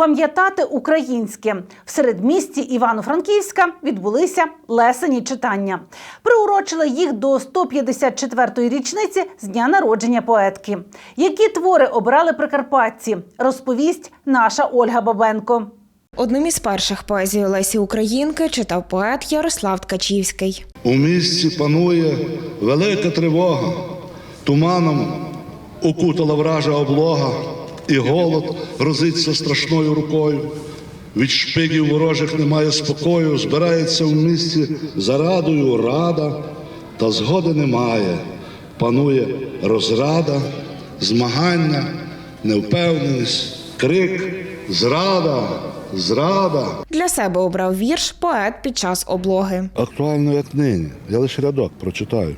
Пам'ятати українське в середмісті Івано-Франківська відбулися лесені читання. Приурочили їх до 154-ї річниці з дня народження поетки. Які твори обирали прикарпатці, розповість наша Ольга Бабенко. Одним із перших поезій Лесі Українки читав поет Ярослав Ткачівський. У місті панує велика тривога, туманом окутала вража облога, і голод грозиться страшною рукою. Від шпигів ворожих немає спокою, збирається в місті за радою рада, та згоди немає. Панує розрада, змагання, невпевненість, крик, зрада, зрада. Для себе обрав вірш поет під час облоги. Актуально як нині. Я лише рядок прочитаю.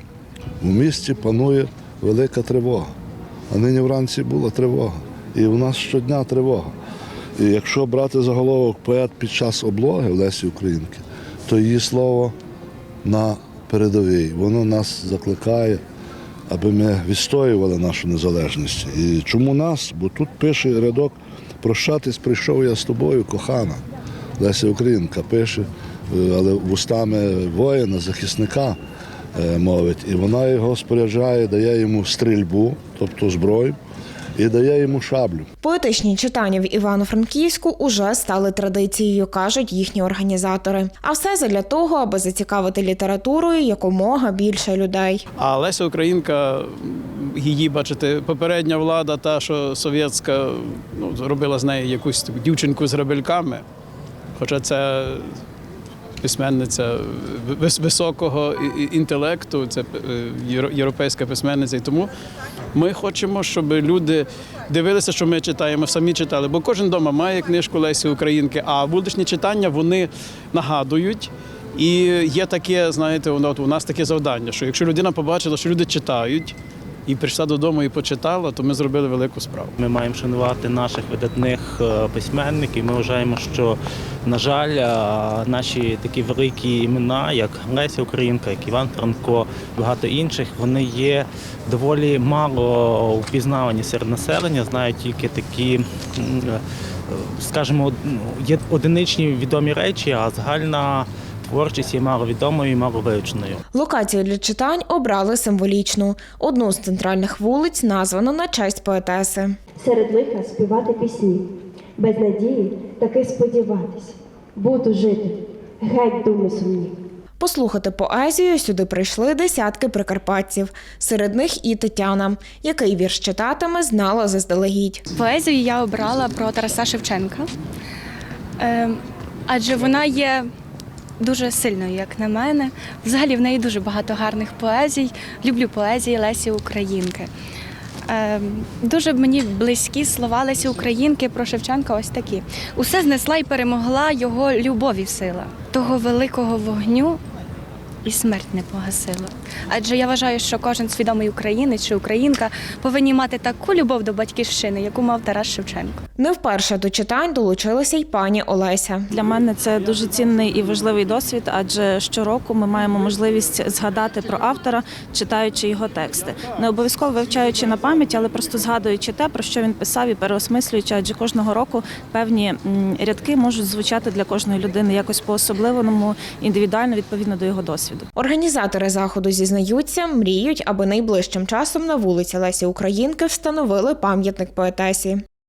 У місті панує велика тривога. А нині вранці була тривога. І в нас щодня тривога. І якщо брати заголовок поет під час облоги Лесі Українки, то її слово на передовій. Воно нас закликає, аби ми відстоювали нашу незалежність. І чому нас? Бо тут пише рядок Прощатись прийшов я з тобою, кохана. Леся Українка пише, е, але вустами воїна, захисника е, мовить. І вона його споряджає, дає йому стрільбу, тобто зброю, і дає йому шаблю. Поетичні читання в Івано-Франківську уже стали традицією, кажуть їхні організатори. А все задля того, аби зацікавити літературою якомога більше людей. А Леся Українка, її, бачите, попередня влада, та, що совєтська, ну, зробила з неї якусь дівчинку з гребельками. Хоча це письменниця високого інтелекту, це е, європейська письменниця. І тому ми хочемо, щоб люди дивилися, що ми читаємо, самі читали. Бо кожен вдома має книжку Лесі Українки, а вуличні читання вони нагадують. І є таке, знаєте, у нас таке завдання, що якщо людина побачила, що люди читають, і прийшла додому і почитала, то ми зробили велику справу. Ми маємо шанувати наших видатних е, письменників. Ми вважаємо, що, на жаль, е, наші такі великі імена, як Леся Українка, як Іван Франко, багато інших, вони є доволі мало впізнавані серед населення, знають тільки такі. е, Скажімо, ну, є одиничні відомі речі, а загальна творчість є маловідомою і маловивченою. Локацію для читань обрали символічну. Одну з центральних вулиць названо на честь поетеси. серед лиха співати пісні, без надії таки сподіватись, буду жити, геть думи сумні. Послухати поезію сюди прийшли десятки прикарпатців. Серед них і Тетяна, який вірш читатиме, знала заздалегідь. Поезію я обрала про Тараса Шевченка, Е, адже вона є дуже сильною, як на мене. Взагалі в неї дуже багато гарних поезій. Люблю поезії Лесі Українки. Е, Дуже мені близькі слова Лесі Українки про Шевченка ось такі. Усе знесла і перемогла його любові сила, того великого вогню і смерть не погасила. Адже я вважаю, що кожен свідомий українець чи українка повинні мати таку любов до батьківщини, яку мав Тарас Шевченко. Не вперше до читань долучилася й пані Олеся. Для мене це дуже цінний і важливий досвід, адже щороку ми маємо можливість згадати про автора, читаючи його тексти. Не обов'язково вивчаючи на пам'ять, але просто згадуючи те, про що він писав і переосмислюючи, адже кожного року певні рядки можуть звучати для кожної людини якось по-особливому, індивідуально відповідно до його досвіду. Організатори заходу зізнаються, мріють, аби найближчим часом на вулиці Лесі Українки встановили пам'ятник поетесі.